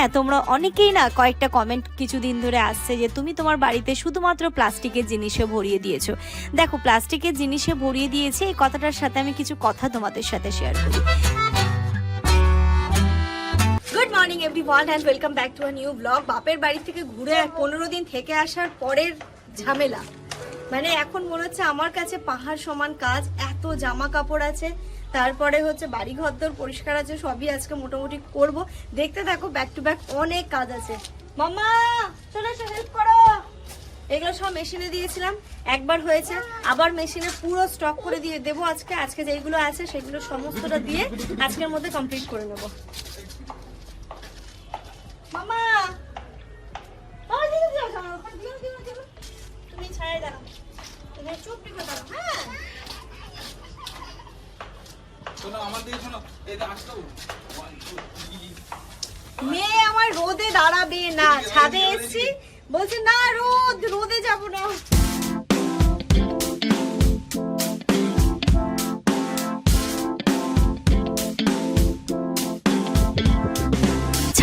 হ্যাঁ তোমরা অনেকেই না কয়েকটা কমেন্ট কিছুদিন ধরে আসছে যে, তুমি তোমার বাড়িতে শুধুমাত্র প্লাস্টিকের জিনিসে ভরিয়ে দিয়েছ। দেখো, প্লাস্টিকের জিনিসে ভরিয়ে দিয়েছে, এই কথাটার সাথে আমি কিছু কথা তোমাদের সাথে শেয়ার করি। Good morning everyone and welcome back to a new blog বাপের বাড়ি থেকে ঘুরে পনেরো দিন থেকে আসার পরের ঝামেলা। মানে এখন মনে হচ্ছে আমার কাছে পাহাড় সমান কাজ, এত জামা কাপড় আছে তারপরে হচ্ছে বাড়ি ঘর দর পরিষ্কার আছে, সবই আজকে মোটামুটি করব। দেখতে থাকো ব্যাক টু ব্যাক অনেক কাজ আছে। মামা চলে এসে হেল্প করো। এগুলো সব মেশিনে দিয়েছিলাম, একবার হয়েছে। আবার মেশিনে পুরো স্টক করে দিয়ে দেবো আজকে। আজকে যেগুলো আছে, সেগুলো সমস্তটা দিয়ে আজকের মধ্যে কমপ্লিট করে নেব। না ছাদে এসছি। বলছে না রোদ রোদে যাব না।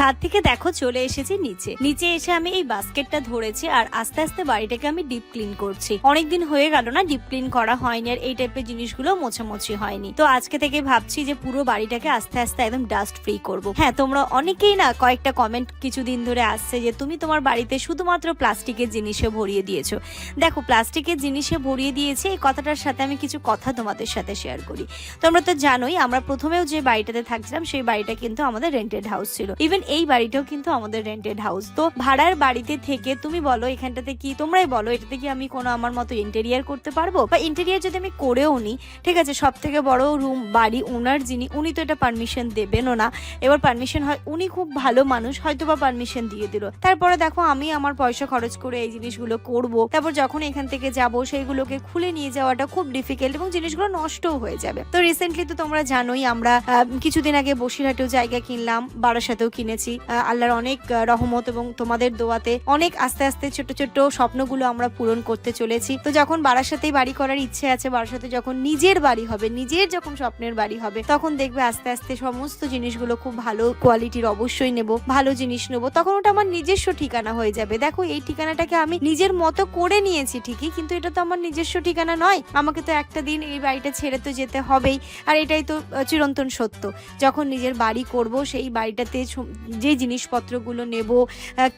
ছাদ থেকে দেখো চলে এসেছি নিচে। নিচে এসে আমি এই বাস্কেটটা ধরেছি আর আস্তে আস্তে বাড়িটাকে আমি ডিপ ক্লিন করছি। অনেকদিন হয়ে গেল না, ডিপ ক্লিন করা হয়নি আর এই টাইপের জিনিসগুলো মোছামুছি হয়নি। তো আজকে থেকে ভাবছি যে পুরো বাড়িটাকে আস্তে আস্তে একদম ডাস্ট ফ্রি করব। হ্যাঁ তোমরা অনেকেই না কয়েকটা কমেন্ট কিছুদিন ধরে আসছে যে তুমি তোমার বাড়িতে শুধুমাত্র প্লাস্টিকের জিনিসে ভরিয়ে দিয়েছ। দেখো, প্লাস্টিকের জিনিসে ভরিয়ে দিয়েছে, এই কথাটার সাথে আমি কিছু কথা তোমাদের সাথে শেয়ার করি। তোমরা তো জানোই, আমরা প্রথমেও যে বাড়িটাতে থাকছিলাম, সেই বাড়িটা কিন্তু আমাদের রেন্টেড হাউস ছিল। ইভেন এই বাড়িটাও কিন্তু আমাদের রেন্টেড হাউস তো ভাড়ার বাড়িতে থেকে তুমি বলো এখানটাতে কি, তোমরাই বলো এটাতে কি আমি কোনো আমার মতো ইন্টেরিয়ার করতে পারব? বা ইন্টেরিয়ার যদি আমি করেও নি, ঠিক আছে সব থেকে বড় রুম বাড়ি ওনার যিনি, উনি তো এটা পারমিশন দেবেনও না। এবার পারমিশন হয়, উনি খুব ভালো মানুষ হয়তো বা পারমিশন দিয়ে দিল। তারপরে দেখো আমি আমার পয়সা খরচ করে এই জিনিসগুলো করব। তারপর যখন এখান থেকে যাব, সেইগুলোকে খুলে নিয়ে যাওয়াটা খুব ডিফিকাল্ট এবং জিনিসগুলো নষ্টও হয়ে যাবে। তো রিসেন্টলি তো তোমরা জানোই, আমরা কিছুদিন আগে বসিরহাটেও জায়গা কিনলাম, বারাসাতেও কিনেছি। আহ, আল্লাহর অনেক রহমত এবং তোমাদের দোয়াতে অনেক আস্তে আস্তে ছোট ছোট স্বপ্নগুলো আমরা পূরণ করতে চলেছি। তো যখন বারাসাতেই বাড়ি করার ইচ্ছে আছে বারাসাতে যখন নিজের বাড়ি হবে নিজের যখন স্বপ্নের বাড়ি হবে তখন দেখবে আস্তে আস্তে সমস্ত জিনিসগুলো খুব ভালো কোয়ালিটির অবশ্যই নেব ভালো জিনিস নেব। তখন ওটা আমার নিজস্ব ঠিকানা হয়ে যাবে। দেখো এই ঠিকানাটাকে আমি নিজের মতো করে নিয়েছি ঠিকই কিন্তু এটা তো আমার নিজস্ব ঠিকানা নয়। আমাকে তো একটা দিন এই বাড়িটা ছেড়ে তো যেতে হবেই। আর এটাই তো চিরন্তন সত্য। যখন নিজের বাড়ি করব সেই বাড়িটাতে যে জিনিসপত্রগুলো নেব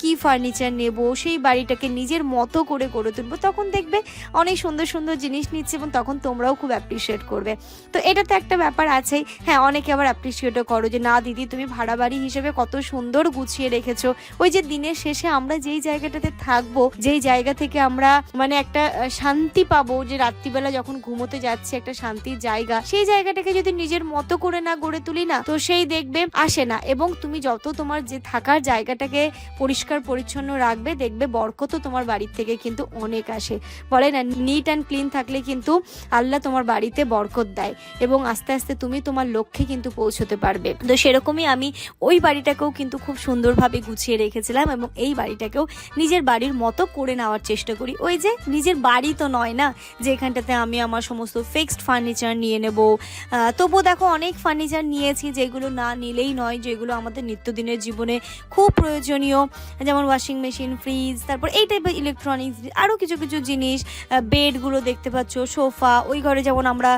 কি ফার্নিচার নেব, সেই বাড়িটাকে নিজের মতো করে গড়ে তুলবো, তখন দেখবে অনেক সুন্দর সুন্দর জিনিস নিচ্ছে এবং তখন তোমরাও খুব অ্যাপ্রিসিয়েট করবে। তো এটা তো একটা ব্যাপার আছেই। হ্যাঁ অনেকে আবার অ্যাপ্রিসিয়েটও করো যে, না দিদি, তুমি ভাড়া বাড়ি হিসেবে কত সুন্দর গুছিয়ে রেখেছো। ওই যে দিনের শেষে আমরা যেই জায়গাটাতে থাকব, যেই জায়গা থেকে আমরা মানে একটা শান্তি পাবো যে রাত্রিবেলা যখন ঘুমোতে যাচ্ছি একটা শান্তির জায়গা, সেই জায়গাটাকে যদি নিজের মতো করে না গড়ে তুলি না, তো সেই দেখবে আসে না। এবং তুমি যত তোমার যে থাকার জায়গাটাকে পরিষ্কার, পরিচ্ছন্ন রাখবে, দেখবে বরকতও তোমার বাড়ির থেকে কিন্তু অনেক আসে। বলে না নিট অ্যান্ড ক্লিন থাকলে কিন্তু আল্লাহ তোমার বাড়িতে বরকত দেয় এবং আস্তে আস্তে তুমি তোমার লক্ষ্যে কিন্তু পৌঁছতে পারবে। তো সেরকমই আমি ওই বাড়িটাকেও কিন্তু খুব সুন্দরভাবে গুছিয়ে রেখেছিলাম এবং এই বাড়িটাকেও নিজের বাড়ির মতো করে নেওয়ার চেষ্টা করি। ওই যে নিজের বাড়ি তো নয় না যে এখানটাতে আমি আমার সমস্ত ফিক্সড ফার্নিচার নিয়ে নেব। তবুও দেখো অনেক ফার্নিচার নিয়েছি, যেগুলো না নিলেই নয়, যেগুলো আমাদের নিত্যদিনের জীবনে খুব প্রয়োজনীয়, যেমন ওয়াশিং মেশিন ফ্রিজ তারপর এই টাইপের ইলেকট্রনিক্স আরও কিছু কিছু জিনিস বেডগুলো দেখতে পাচ্ছ সোফা ওই ঘরে যেমন আমরা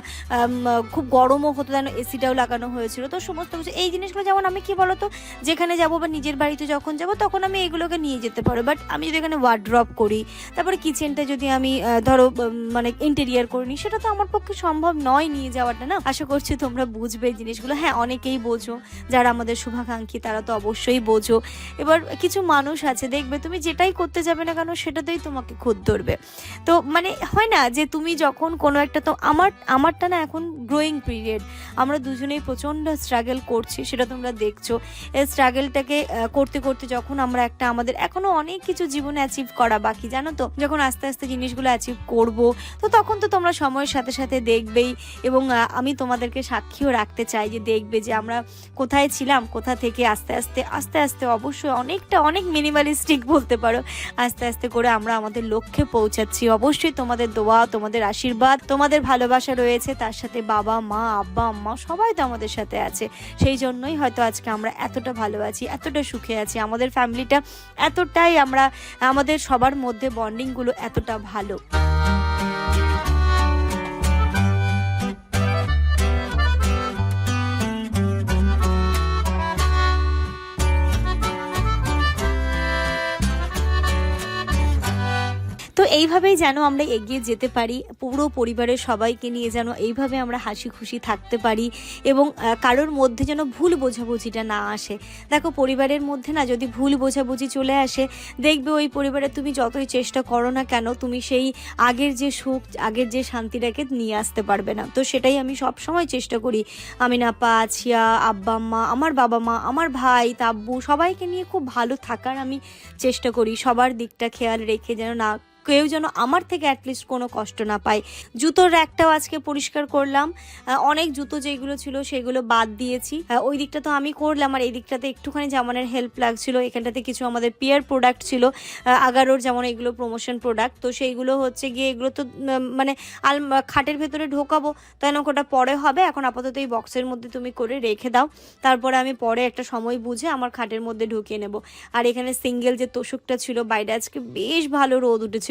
খুব গরমও হতো, যেন এসিটাও লাগানো হয়েছিল। তো সমস্ত কিছু, এই জিনিসগুলো যেমন আমি কি বলতো, যেখানে যাব বা নিজের বাড়িতে যখন যাব, তখন আমি এগুলোকে নিয়ে যেতে পারব বাট আমি যদি এখানে ওয়ার্ড্রপ করি, তারপরে কিচেনটা যদি আমি ধরো মানে ইন্টেরিয়ার করে নিই, সেটা তো আমার পক্ষে সম্ভব নয় নিয়ে যাওয়াটা, না? আশা করছি তোমরা বুঝবে জিনিসগুলো। হ্যাঁ অনেকেই বোঝো, যারা আমাদের শুভাকাঙ্ক্ষী, তারা তো অবশ্যই বোঝো। এবার কিছু মানুষ আছে, দেখবে তুমি যেটাই করতে যাবে না কেন সেটাতেই তোমাকে খুদ ধরবে। তো মানে হয় না যে তুমি যখন কোনো একটা, তো আমার, আমারটা না এখন গ্রোয়িং পিরিয়ড আমরা দুজনেই প্রচণ্ড স্ট্রাগল করছি, সেটা তোমরা দেখছ। এই স্ট্রাগলটাকে করতে করতে যখন আমরা একটা আমাদের এখনও অনেক কিছু জীবনে অ্যাচিভ করা বাকি, জানো তো? যখন আস্তে আস্তে জিনিসগুলো অ্যাচিভ করব, তো তখন তো তোমরা সময়ের সাথে সাথে দেখবেই। এবং আমি তোমাদেরকে সাক্ষীও রাখতে চাই যে দেখবে যে আমরা কোথায় ছিলাম, কোথা থেকে আস্তে আস্তে আস্তে আস্তে আস্তে অবশ্যই অনেকটা, অনেক মিনিমালিস্টিক বলতে পারো। আস্তে আস্তে করে আমরা আমাদের লক্ষ্যে পৌঁছাচ্ছি। অবশ্যই তোমাদের দোয়া, তোমাদের আশীর্বাদ, তোমাদের ভালোবাসা রয়েছে। তার সাথে বাবা, মা, আব্বা, আম্মা সবাই তো আমাদের সাথে আছে। সেই জন্যই হয়তো আজকে আমরা এতটা ভালো আছি, এতটা সুখে আছি। আমাদের ফ্যামিলিটা এতটাই আমরা, আমাদের সবার মধ্যে বন্ডিংগুলো এতটা ভালো। এইভাবেই যেন আমরা এগিয়ে যেতে পারি, পুরো পরিবারের সবাইকে নিয়ে যেন এইভাবে আমরা হাসি খুশি থাকতে পারি এবং কারোর মধ্যে যেন ভুল বোঝাবুঝিটা না আসে। দেখো, পরিবারের মধ্যে না যদি ভুল বোঝাবুঝি চলে আসে, দেখবে ওই পরিবারে তুমি যতই চেষ্টা করো না কেন, তুমি সেই আগের যে সুখ, আগের যে শান্তিটাকে নিয়ে আসতে পারবে না। তো সেটাই আমি সব সময় চেষ্টা করি। আমি না পা আছিয়া আব্বা, আম্মা, আমার বাবা মা, আমার ভাই, তাব্বু সবাইকে নিয়ে খুব ভালো থাকার আমি চেষ্টা করি। সবার দিকটা খেয়াল রেখে যেন না কেউ যেন আমার থেকে অ্যাটলিস্ট কোনো কষ্ট না পায়। জুতোর র্যাকটাও আজকে পরিষ্কার করলাম। অনেক জুতো যেগুলো ছিল সেগুলো বাদ দিয়েছি। ওই দিকটা তো আমি করলাম আর এই দিকটাতে একটুখানি জামানের হেল্প লাগছিল। এখানটাতে কিছু আমাদের পিয়ার প্রোডাক্ট ছিল আগারোর যেমন এগুলো প্রমোশন প্রোডাক্ট তো সেইগুলো হচ্ছে গিয়ে এগুলো তো মানে আল, খাটের ভেতরে ঢোকাবো, তাই না ওটা পরে হবে? এখন আপাতত এই বক্সের মধ্যে তুমি করে রেখে দাও। তারপরে আমি পরে একটা সময় বুঝে আমার খাটের মধ্যে ঢুকিয়ে নেব। আর এখানে সিঙ্গেল যে তোষকটা ছিল, বাইরে আজকে বেশ ভালো রোদ উঠেছিল।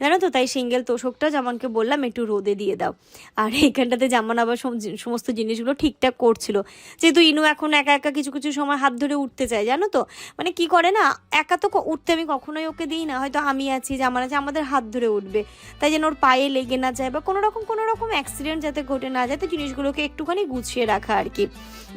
জানো তো, তাই সিঙ্গেল তোষকটা জামানকে বললাম, একটু রোদে দিয়ে দাও। আর এইখানটাতে জামান আবার সমস্ত জিনিসগুলো ঠিকঠাক করছিল। যেহেতু ইনু এখন একা একা কিছু কিছু সময় হাত ধরে উঠতে চায়, জানো তো? মানে কি করে না, একা তো উঠতে আমি কখনোই ওকে দিই না। হয়তো আমি আছি, জামান আছে, আমাদের হাত ধরে উঠবে। তাই যেন ওর পায়ে লেগে না যায় বা কোনো রকম কোনো রকম অ্যাক্সিডেন্ট যাতে ঘটে না যায়, তো জিনিসগুলোকে একটুখানি গুছিয়ে রাখা আর কি।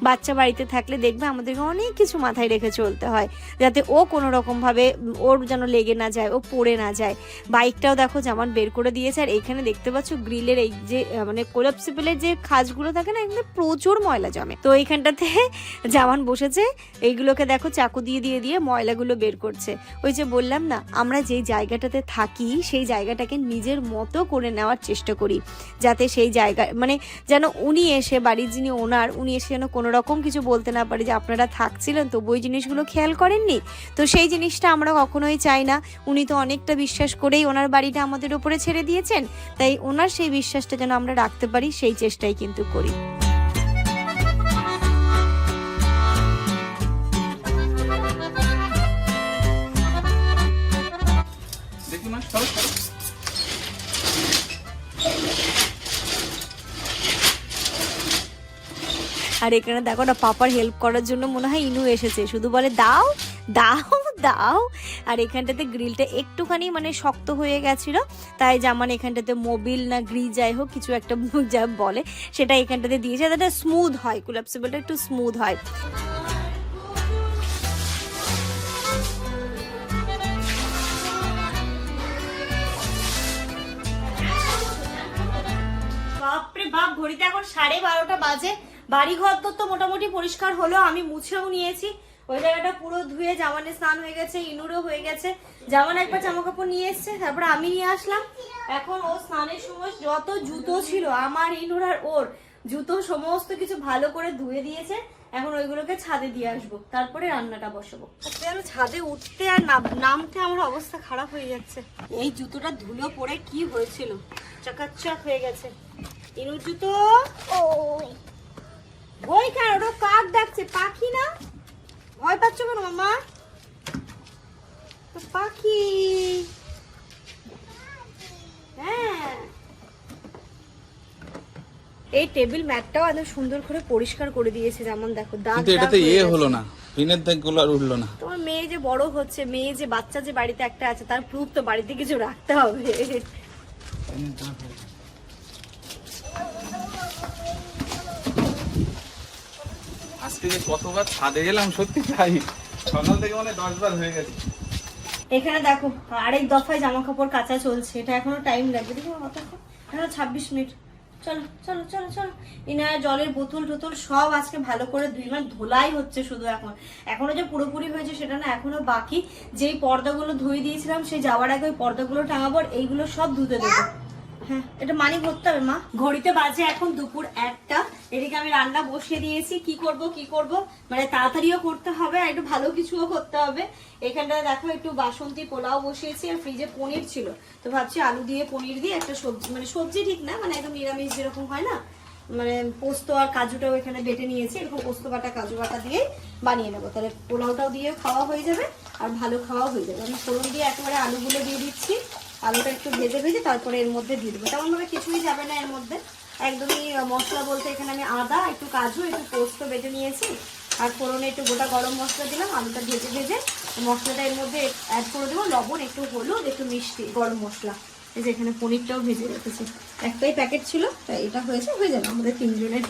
বাচ্চা বাড়িতে থাকলে দেখবে আমাদেরকে অনেক কিছু মাথায় রেখে চলতে হয়, যাতে ও কোনো রকমভাবে ওর যেন লেগে না যায়, ও পড়ে না যায়। বাইকটাও দেখো যেমন বের করে দিয়েছে, আর এখানে দেখতে পাচ্ছ গ্রিলের এই যে মানে কোলাপসিবলের যে খাজগুলো থাকে না, এখানে প্রচুর ময়লা জমে। তো এইখানটাতে জামান বসেছে, এইগুলোকে দেখো চাকু দিয়ে দিয়ে দিয়ে ময়লাগুলো বের করছে। ওই যে বললাম না, আমরা যেই জায়গাটাতে থাকি, সেই জায়গাটাকে নিজের মতো করে নেওয়ার চেষ্টা করি, যাতে সেই জায়গা মানে যেন উনি এসে, বাড়ির যিনি ওনার, উনি এসে যেন কোনো রকম কিছু বলতে না পারে যে আপনারা থাকছিলেন তো ওই জিনিসগুলো খেয়াল করেননি। তো সেই জিনিসটা আমরা কখনোই চাই না। উনি তো অনেকটা বিশ্বাস করেই ওনার বাড়িটা আমাদের উপরে ছেড়ে দিয়েছেন, তাই ওনার সেই বিশ্বাসটা যেন আমরা রাখতে পারি, সেই চেষ্টাই কিন্তু করি। আর এখানে দেখো না, পাপার হেল্প করার জন্য মনে হয় ইনু এসেছে। শুধু বলে দাও দাও দাও। আর এখানটাতে গ্রিলটা একটুখানি মানে শক্ত হয়ে গেছিল। তাই যেমন এখানটাতে মোবিল না গ্রিল যাই হোক, কিছু একটা যা বলে, সেটা এখানটাতে দিয়েছে। যাতে স্মুথ হয় কুলাপসিবলটা একটু স্মুথ হয়। বাপরে বাপ, ঘড়িতে এখন সাড়ে বারোটা বাজে। বাড়ি ঘর তো মোটামুটি পরিষ্কার হলো, আমি মুছেও নিয়েছি। ওই জায়গাটা পুরো ধুয়ে জামানে স্নান হয়ে গেছে ইনুরও হয়ে গেছে। জামান একবার জামা কাপড় নিয়ে এসছে, তারপর আমি নিয়ে আসলাম। এখন ও স্নানের সময় যত জুতো ছিল, আমার ইনুর আর ওর, জুতো সমস্ত কিছু ভালো করে ধুয়ে দিয়েছে। এখন ওইগুলোকে ছাদে দিয়ে আসব, তারপরে রান্নাটা বসাবো। যেন ছাদে উঠতে আর নাম- নামতে আমার অবস্থা খারাপ হয়ে যাচ্ছে। এই জুতোটা ধুলো পরে কি হয়েছিল? চাকাচাক হয়ে গেছে। ইনুর জুতো? ওই কেন? ওটা কাক ডাকছে? পাখি না? ভয় পাচ্ছ কেন মামা? পাখি। হ্যাঁ। এই টেবিল ম্যাটটাও এত সুন্দর করে পরিষ্কার করে দিয়েছে যেমন দেখো দাগ কিন্তু এটাতে ইয়ে হলো না। পিনের দাগগুলো আর উঠল না। তোমার মেয়ে যে বড় হচ্ছে মেয়ে যে বাচ্চা যে বাড়িতে একটা আছে তার প্রুফ তো বাড়িতে কিছু রাখতে হবে। আজকে যে কতবার ছাদে সত্যি তাই। সকাল থেকে মানে দশ বার হয়ে গেছে। এখানে দেখো, আরেক দফায় জামা কাপড় কাঁচা চলছে। এটা এখনও টাইম লাগবে। দেখি ছাব্বিশ মিনিট। চলো চলো চলো চলো। জলের বোতল টোতল সব আজকে ভালো করে মানে ধোলাই হচ্ছে শুধু এখন। এখনও যে পুরোপুরি হয়েছে সেটা না, এখনও বাকি। যেই পর্দাগুলো ধুয়ে দিয়েছিলাম, সেই যাওয়ার আগে ওই পর্দাগুলো টাঙাবো এইগুলো সব ধুতে দেবো। হ্যাঁ এটা মানি ভরতে হবে, মা। ঘড়িতে বাজে এখন দুপুর একটা এদিকে আমি রান্না বসিয়ে দিয়েছি। কি করব কি করব? মানে তাড়াতাড়িও করতে হবে আর একটু ভালো কিছুও করতে হবে। এখানটা দেখো একটু বাসন্তী পোলাও বসিয়েছি আর ফ্রিজে পনির ছিল। তো ভাবছি আলু দিয়ে পনির দিয়ে একটা সবজি মানে সবজি ঠিক না মানে একদম নিরামিষ যেরকম হয় না মানে পোস্ত আর কাজুটাও এখানে বেটে নিয়েছি। এরকম পোস্ত বাটা, কাজু বাটা দিয়ে বানিয়ে নেব। তাহলে পোলাওটাও দিয়ে খাওয়া হয়ে যাবে আর ভালো খাওয়া হয়ে যাবে। আমি ফোড়ন দিয়ে একেবারে আলুগুলো দিয়ে দিচ্ছি। আলুটা একটু ভেজে ভেজে তারপরে এর মধ্যে দিয়ে দেবো। তেমনভাবে কিছুই যাবে না এর মধ্যে। একদমই মশলা বলতে এখানে আমি আদা, একটু কাজু, একটু পোস্ত বেটে নিয়েছি। আর ফোড়নে একটু গোটা গরম মশলা দিলাম, আলুটা ভেজে ভেজে। মশলাটা এর মধ্যে অ্যাড করে দেবো, লবণ, একটু হলুদ, একটু মিষ্টি, গরম মশলা। এই যে এখানে পনিরটাও ভেজে রেখেছি। একটাই প্যাকেট ছিল, তাই এটা হয়েছে, হয়ে যাবে আমাদের তিনজনের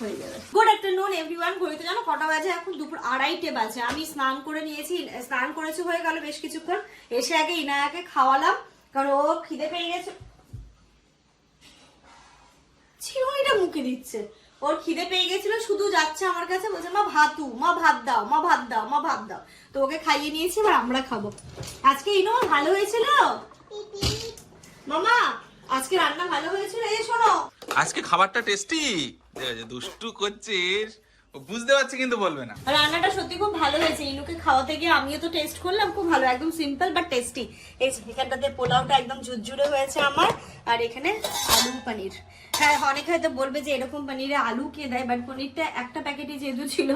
হয়ে যাবে গুড আফটারনুন এভরিওয়ান ঘড়িতে জানো কটা বাজে এখন? দুপুর আড়াইটে বাজে। আমি স্নান করে নিয়েছি, স্নান করেছি হয়ে গেল বেশ কিছুক্ষণ। এসে আগে ইনায়াকে খাওয়ালাম, কারণ ও খিদে পেয়ে গেছে। ছিউনিটা মুখে দিচ্ছে। ওর খিদে পেয়ে গেছিল, শুধু যাচ্ছে আমার কাছে, বলছে, মা, ভাতু মা, ভাত দাও, মা, ভাত দাও, মা, ভাত দাও। তো ওকে খাইয়ে নিয়েছি, এবার আমরা খাব। আজকে ইনো ভালো হয়েছিল? মামা, আজকে রান্না ভালো হয়েছিল? এই শোনো। আজকে খাবারটা টেস্টি। দুষ্টু করছিস। বুঝতে পারছি কিন্তু বলবে না। রান্নাটা সত্যি খুব ভালো হয়েছে। ইনুকে খাওয়াতে গিয়ে আমিও তো টেস্ট করলাম, খুব ভালো, একদম সিম্পল বাট টেস্টি এই যে এখানটাতে পোলাওটা একদম ঝুরঝুরে হয়েছে আমার, আর এখানে আলু পনির। হ্যাঁ অনেকে হয়তো বলবে যে এরকম পনিরে আলু কে দেয় বাট পনিরটা একটা প্যাকেটই যেহেতু ছিল,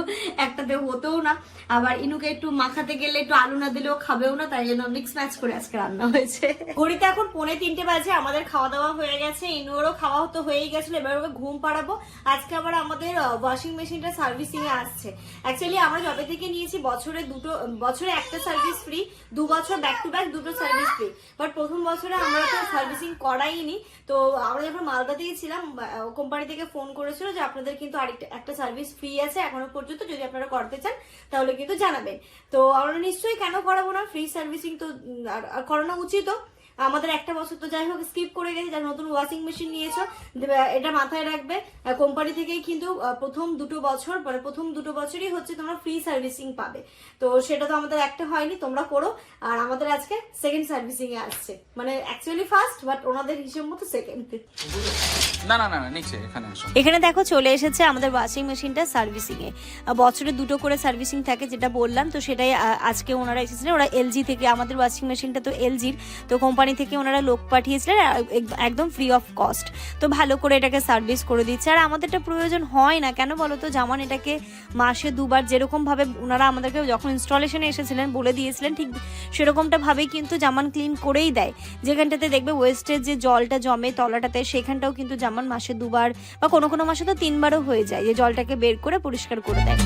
একটাতে হতেও না। আবার ইনুকে একটু মাখাতে গেলে একটু আলু না দিলেও খাবেও না, তাই জন্য মিক্স ম্যাচ করে আজকে রান্না হয়েছে। ঘড়িতে এখন পৌনে তিনটে বাজে, আমাদের খাওয়া দাওয়া হয়ে গেছে, ইনুরও খাওয়া তো হয়েই গেছিল, এবার ওকে ঘুম পাড়াবো। আজকে আবার আমাদের ওয়াশিং মেশিনটা সার্ভিসিং এ আসছে। অ্যাকচুয়ালি আমরা যবে থেকে নিয়েছি, বছরে দুটো, বছরে একটা সার্ভিস ফ্রি দু বছর ব্যাক টু ব্যাক দুটো সার্ভিস ফ্রি বাট প্রথম বছরে আমরা তো সার্ভিসিং করাইনি। তো আমরা যখন মালদা দিয়ে ছিলাম কোম্পানি থেকে ফোন করেছিল যে আপনাদের কিন্তু আরেকটা, একটা সার্ভিস ফ্রি আছে এখনও পর্যন্ত, যদি আপনারা করতে চান, তাহলে কিন্তু জানাবেন। তো আমরা নিশ্চয়ই কেন করাবো না? ফ্রি সার্ভিসিং তো আর- করানো উচিতও। আমাদের একটা বছর তো যাই হোক স্কিপ করে গেছে যারা নতুন ওয়াশিং মেশিন নিয়েছো। এটা মাথায় রাখবে। কোম্পানি থেকেই কিন্তু প্রথম দুটো বছর মানে প্রথম দুটো বছরই হচ্ছে তোমরা ফ্রি সার্ভিসিং পাবে। তো সেটা তো আমাদের একটা হয়নি তোমরা করো। আর আমাদের আজকে সেকেন্ড সার্ভিসিং এ আসছে। মানে অ্যাকচুয়ালি ফার্স্ট বাট ওনাদের হিসেব মতো সেকেন্ড না না না নিচে এখানে এসো এখানে দেখো চলে এসেছে আমাদের ওয়াশিং মেশিনটা সার্ভিসিং এ বছরে দুটো করে সার্ভিসিং থাকে যেটা বললাম। তো সেটাই আজকে ওনারা এসেছিলেন। ওরা এলজি থেকে আমাদের ওয়াশিং মেশিনটা তো এলজির তো কোম্পানি থেকে ওনারা লোক পাঠিয়েছিলেন একদম ফ্রি অফ কস্ট তো ভালো করে এটাকে সার্ভিস করে দিচ্ছে। আর আমাদেরটা প্রয়োজন হয় না। কেন বলো তো? যেমন এটাকে মাসে দুবার যেরকমভাবে ওনারা আমাদেরকে যখন ইনস্টলেশনে এসেছিলেন, বলে দিয়েছিলেন, ঠিক সেরকমটা ভাবেই কিন্তু জামান ক্লিন করেই দেয়। যেখানটাতে দেখবে ওয়েস্টের যে জলটা জমে তলাটাতে, সেখানটাও কিন্তু জামান মাসে দুবার বা কোনো কোনো মাসে তো তিনবারও হয়ে যায়। যে জলটাকে বের করে পরিষ্কার করে দেয়।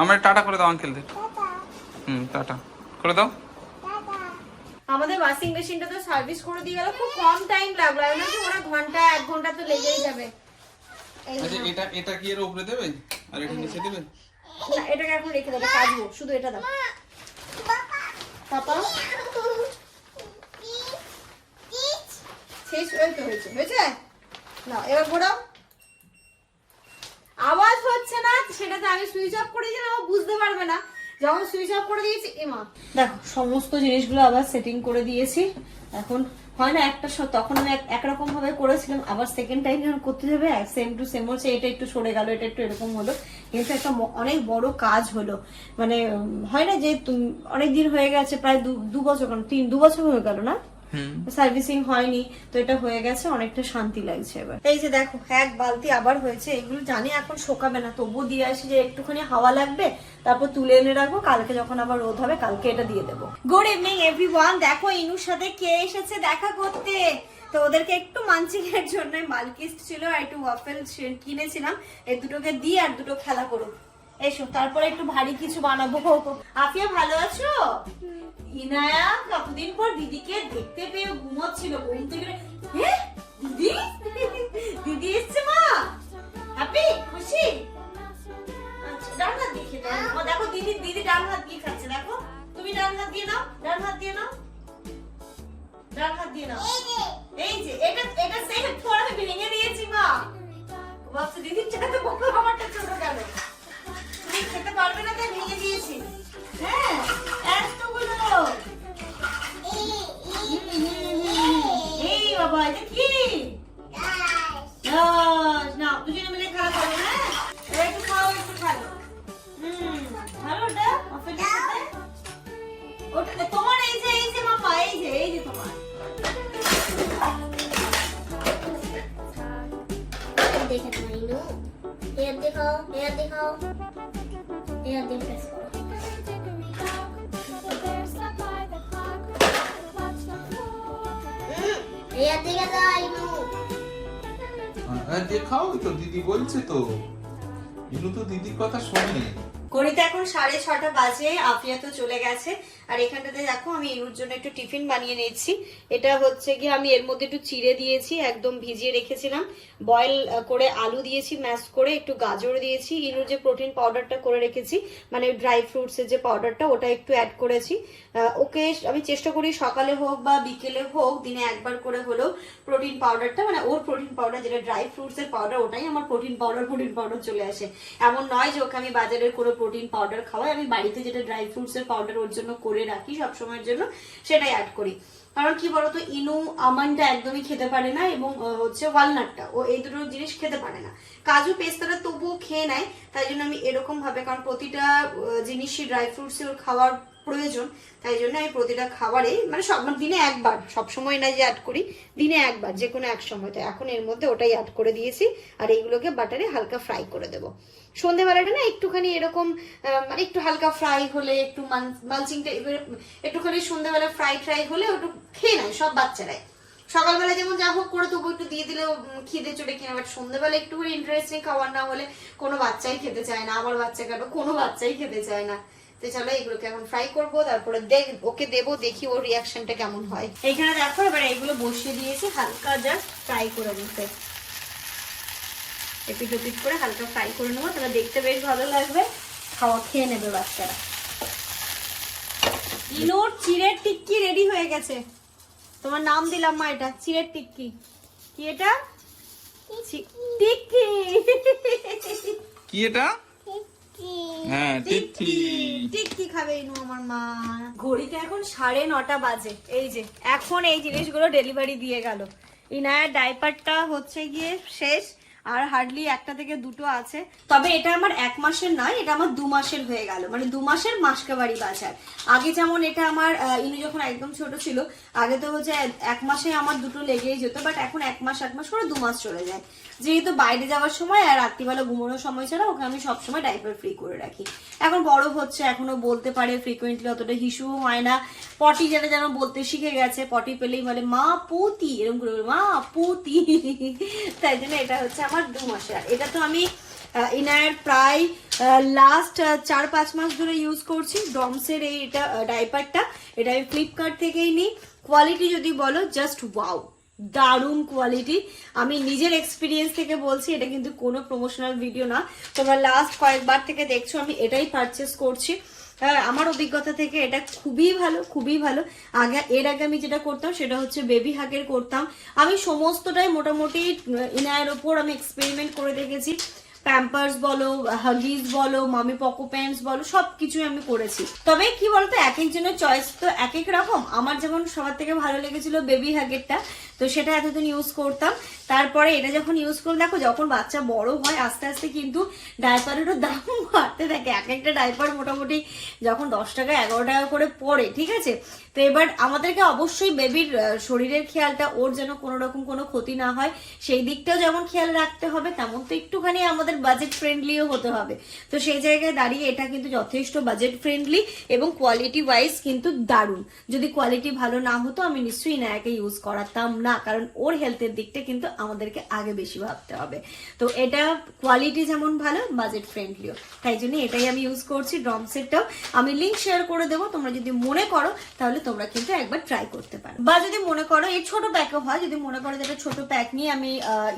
আমার টাটা করে দাও আঙ্কেলদের হুম টাটা। করে দাও। আমাদের ওয়াশিং মেশিনটা তো সার্ভিস করে দিয়ে গেল। খুব কম টাইম লাগল। আমি ভাবছি ওরা ঘণ্টা এক ঘণ্টা তো লেগেই যাবে। আচ্ছা এটা এটা কি এর উপরে দেবে? আর এটা নিচে দেবে? না, এটাকে এখন রেখে দেবে কাজবো শুধু এটা দাও। পাপা? শেষ হয়েছে। হয়েছে? না এবার ঘোরাও। আওয়াজ হচ্ছে না, সেটাতে আমি সুইচ অফ করে দিলাম বুঝতে পারবে না। যখন সুইচ অফ করে দিয়েছি এমা দেখো, সমস্ত জিনিসগুলো আবার সেটিং করে দিয়েছি। এখন হয় না, একটা তখন আমি এক- একরকম ভাবে করেছিলাম, আবার সেকেন্ড টাইম যখন করতে যাবে সেম টু সেম হচ্ছে, এটা একটু সরে গেল, এটা একটু এরকম হলো। কিন্তু একটা অনেক বড় কাজ হলো। মানে হয় না যে অনেক দিন হয়ে গেছে, প্রায় দু- বছর তিন দু বছর হয়ে গেল না? সার্ভিসিং হয়নি, তো এটা হয়ে গেছে, অনেকটা শান্তি লাগছে এবার। এই যে দেখো, এক বালতি আবার হয়েছে, এগুলো জানি এখন শোকাবে না তবু দিয়ে আসি যে একটুখানি হাওয়া লাগবে, তারপর তুলে এনে রাখব, কালকে যখন আবার রোদ হবে, কালকে এটা দিয়ে দেবো। গুড ইভিনিং এভরিওয়ান দেখো, ইনুর সাথে কে এসেছে দেখা করতে? তো ওদেরকে একটু মানচিকের জন্য মালকিস্ট ছিল, আর একটু ওয়াফেল কিনেছিলাম এই দুটোকে দিয়ে আর দুটো খেলা করুক। এসো তারপরে একটু ভারী কিছু বানাবো। আফিয়া ভালো আছো? ইনায়া কতদিন পর দিদিকে দেখতে পেয়ে ঘুমোচ্ছিল ঘুম থেকে "হ্যাঁ? দিদি? দিদি এসছে মা। হ্যাপি খুশি? আচ্ছা, দিয়ে খেতে হবে। ও দেখো দিদি দিদি ডান হাত দিয়ে খাচ্ছে দেখো। তুমি ডান হাত দিয়ে নাও ডান হাত দিয়ে নাও। ডান হাত দিয়ে নাও। এই যে এটা এটা পর ভেঙে দিয়েছি মা। ভাবছে দিদির বড় আমারটা ছোট কেন? হ্যাঁ এই বাবা, এটা কি? না না হ্যাঁ? একটু খাও একটু খাও। হুম, ভালো ওটা ওটা তোমার এই যে এই যে মামা এই যে এই যে তোমার। দেখে পাই নো এর দেখাও এর দেখাও হেয়ার দিয়ে প্রেস করো দেখাও তো দিদি বলছে তো। ইনু তো দিদির কথা শোনে। ঘড়িতে এখন সাড়ে ছটা বাজে আফিয়া তো চলে গেছে। আর এখানটাতে দেখো, আমি ইনুর জন্য একটু টিফিন বানিয়ে নিয়েছি। এটা হচ্ছে গিয়ে আমি এর মধ্যে একটু চিড়ে দিয়েছি, একদম ভিজিয়ে রেখেছিলাম। বয়েল করে আলু দিয়েছি, ম্যাশ করে একটু গাজর দিয়েছি। ইনুর যে প্রোটিন পাউডারটা করে রেখেছি মানে ড্রাই ফ্রুটসের যে পাউডারটা, ওটা একটু অ্যাড করেছি। ওকে আমি চেষ্টা করি সকালে হোক বা বিকেলে হোক, দিনে একবার করে হলেও প্রোটিন পাউডারটা মানে ওর প্রোটিন পাউডার, যেটা ড্রাই ফ্রুটসের পাউডার, ওটাই আমার প্রোটিন পাউডার প্রোটিন পাউডার চলে আসে। এমন নয় যে ওকে আমি বাজারের কোনো প্রোটিন পাউডার খাওয়াই, আমি বাড়িতে যেটা ড্রাই ফ্রুটসের পাউডার ওর জন্য করে। রাখি সবসময়ের জন্য, সেটাই অ্যাড করি। কারণ কি বলতো, ইনু আমন্ডটা একদমই খেতে পারে না এবং হচ্ছে ওয়ালনাটটা ও এই দুটো জিনিস খেতে পারে না। কাজু পেস্তাটা তবুও খেয়ে নেয়, তাই জন্য আমি এরকম ভাবে, কারণ প্রতিটা জিনিসই ড্রাই ফ্রুটস খাওয়ার প্রয়োজন, তাই জন্য আমি প্রতিটা খাবারে মানে সব মানে দিনে একবার সব সময় না যে অ্যাড করি, দিনে একবার যে কোনো এক সময়। তো এখন এর মধ্যে ওটাই অ্যাড করে দিয়েছি, আর এইগুলোকে বাটারে হালকা ফ্রাই করে দেবো। সন্ধেবেলাটা না একটুখানি এরকম মানে একটু হালকা ফ্রাই হলে, একটু মালচিংটা একটুখানি সন্ধেবেলা ফ্রাই ফ্রাই হলে ওটু খেয়ে নেয় সব বাচ্চারাই। সকালবেলা যেমন যা হোক করে তবু একটু দিয়ে দিলেও খিদে চড়ে কিনে বাট সন্ধ্যেবেলা একটু করে ইন্টারেস্টিং খাবার না হলে কোনো বাচ্চাই খেতে চায় না, আমার বাচ্চা কেন, কোনো বাচ্চাই খেতে চায় না। তো চলো এগুলোকে এখন ফ্রাই করব, তারপরে দেখ, ওকে দেবো, দেখি ওর রিয়াকশনটা কেমন হয়। এইখানে দেখো, এবার এগুলো বসিয়ে দিয়েছি, হালকা জাস্ট ফ্রাই করে নিতে। এপিট ওপিট করে হালকা ফ্রাই করে নেব তাহলে দেখতে বেশ ভালো লাগবে। খাওয়া খেয়ে নেবে বাচ্চারা। ইনোর চিড়ের টিক্কি রেডি হয়ে গেছে। তোমার নাম দিলাম মা এটা চিড়ের টিক্কি। কি এটা? টিক্কি। কি এটা? হ্যাঁ টিকি টিক্কি। খাবে ইনু আমার মা। ঘড়িতে এখন সাড়ে নটা বাজে। এই যে এখন এই জিনিসগুলো ডেলিভারি দিয়ে গেল। ইনায়ের ডাইপারটা হচ্ছে গিয়ে শেষ। আর হার্ডলি একটা থেকে দুটো আছে। তবে এটা আমার এক মাসের নয়, এটা আমার দু মাসের হয়ে গেল। মানে দু মাসের মাসকাবাড়ি বাজার আগে যেমন এটা আমার ইনু যখন একদম ছোট ছিল, আগে তো হচ্ছে এক মাসে আমার দুটো লেগেই যেত বাট এখন এক মাস এক মাস করে দু মাস চলে যায়। যেহেতু বাইরে যাওয়ার সময় আর রাত্রিবেলা ঘুমানোর সময় ছাড়া ওকে আমি সবসময় ডাইপার ফ্রি করে রাখি। এখন বড় হচ্ছে, এখনও বলতে পারে ফ্রিকুয়েন্টলি অতটা হিসুও হয় না। পটি যেটা যেন বলতে শিখে গেছে, পটি পেলেই বলে, মা, পুতি, এরকম করে মা, পুতি। তাই জন্য এটা হচ্ছে আমার দু মাসে। এটা তো আমি আহ, ইনায়ের প্রায় লাস্ট চার পাঁচ মাস ধরে ইউজ করছি। ডমসের এই এটা ডাইপারটা এটা আমি ফ্লিপকার্ট থেকেই নিই। কোয়ালিটি যদি বলো জাস্ট ওয়াও দারুণ কোয়ালিটি আমি নিজের এক্সপিরিয়েন্স থেকে বলছি এটা কিন্তু কোনো প্রমোশনাল ভিডিও না। তোমরা লাস্ট কয়েকবার থেকে দেখছ আমি এটাই পারচেস করছি। আমার অভিজ্ঞতা থেকে এটা খুবই ভালো খুবই ভালো। আগে, এর আগে আমি যেটা করতাম সেটা হচ্ছে বেবি হাগের করতাম। আমি সমস্তটাই মোটামুটি ইনায়ের ওপর আমি এক্সপেরিমেন্ট করে দেখেছি। প্যাম্পার্স বলো হাগিস বলো মামি পকো প্যান্টস বলো সব কিছুই আমি করেছি। তবে কি বলতো, এক একজনের চয়েস তো এক এক রকম। আমার যেমন সবার থেকে ভালো লেগেছিল বেবি হাগেরটা তো সেটা এতদিন ইউজ করতাম। তারপরে এটা যখন ইউজ করে দেখো, যখন বাচ্চা বড় হয়, আস্তে আস্তে কিন্তু ডাইপারেরও দাম বাড়তে থাকে। এক একটা ডাইপার মোটামুটি যখন দশ টাকা, এগারো টাকা করে পড়ে, ঠিক আছে? তো এবার আমাদেরকে অবশ্যই বেবির শরীরের খেয়ালটা, ওর যেন কোনো রকম কোনো ক্ষতি না হয়, সেই দিকটাও যেমন খেয়াল রাখতে হবে, তেমন তো একটুখানি আমাদের বাজেট ফ্রেন্ডলিও হতে হবে। তো সেই জায়গায় দাঁড়িয়ে এটা কিন্তু যথেষ্ট বাজেট ফ্রেন্ডলি এবং কোয়ালিটি ওয়াইজ কিন্তু দারুণ। যদি কোয়ালিটি ভালো না হতো, আমি নিশ্চয়ই নায়াকে ইউজ করাতাম না, কারণ ওর হেলথের দিকটা কিন্তু আমাদেরকে আগে বেশি ভাবতে হবে। তো এটা কোয়ালিটি যেমন ভালো বাজেট ফ্রেন্ডলিও তাই জন্য এটাই আমি ইউজ করছি ড্রম সেটটাও আমি লিঙ্ক শেয়ার করে দেবো, তোমরা যদি মনে করো, তাহলে তোমরা কিন্তু একবার ট্রাই করতে পারো। বা যদি মনে করো এই ছোট প্যাকও হয়, যদি মনে করো যেটা ছোট প্যাক নিয়ে আমি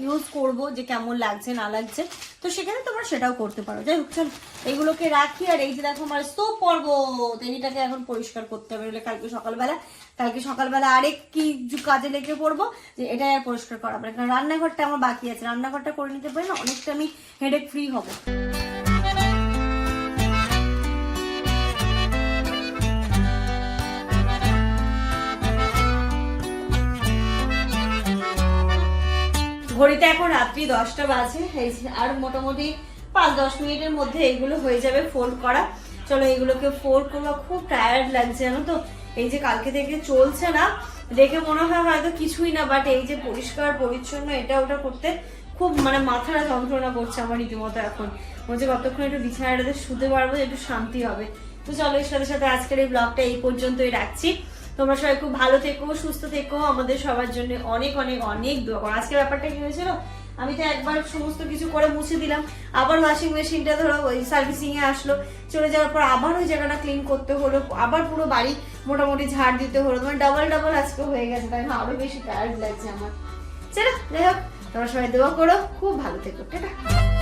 ইউজ করব যে কেমন লাগছে, না লাগছে, তো সেখানে তোমরা সেটাও করতে পারো। যাই হোক, চল এইগুলোকে রাখি, আর এই যে দেখো আমার স্তূপ পর্ব তেনিটাকে এখন পরিষ্কার করতে হবে নইলে কালকে সকালবেলা কালকে সকালবেলা আরেক কি কাজে লেগে পড়ব, যে এটাই আর পরিষ্কার করা কারণ রান্নাঘরটা আমার বাকি আছে, রান্নাঘরটা করে নিতে পারি না, অনেকটা আমি হেডেক ফ্রি হব। ঘড়িতে এখন রাত্রি দশটা বাজে। আর মোটামুটি পাঁচ দশ মিনিটের মধ্যে এগুলো হয়ে যাবে ফোল্ড করা। চলো এগুলোকে ফোল্ড করব। খুব টায়ার্ড লাগছে, জানো তো? এই যে কালকে থেকে চলছে না, দেখে মনে হয় হয়তো কিছুই না বাট এই যে পরিষ্কার, পরিচ্ছন্ন, এটা ওটা করতে খুব মানে মাথাটা যন্ত্রণা করছে আমার রীতিমতো এখন। বলছে, কতক্ষণ একটু বিছানাটাতে শুতে পারব, একটু শান্তি হবে। তো চলো এর সাথে সাথে আজকের এই ব্লগটা এই পর্যন্তই রাখছি। তোমরা সবাই খুব ভালো থেকো, সুস্থ থেকো। আমাদের সবার জন্য অনেক অনেক অনেক দোয়া করো। আজকের ব্যাপারটা কি হয়েছিল? আমি তো একবার সমস্ত কিছু করে মুছে দিলাম। আবার ওয়াশিং মেশিনটা ধরো, ওই সার্ভিসিং এ আসলো। চলে যাওয়ার পর আবার ওই জায়গাটা ক্লিন করতে হলো। আবার পুরো বাড়ি মোটামুটি ঝাড় দিতে হলো। তোমার ডাবল ডাবল আজকে হয়ে গেছে। তাই আরও বেশি টায়ার্ড লাগছে আমার। চলো, যাই হোক, তোমরা সবাই দোয়া করো। খুব ভালো থেকো। টাটা।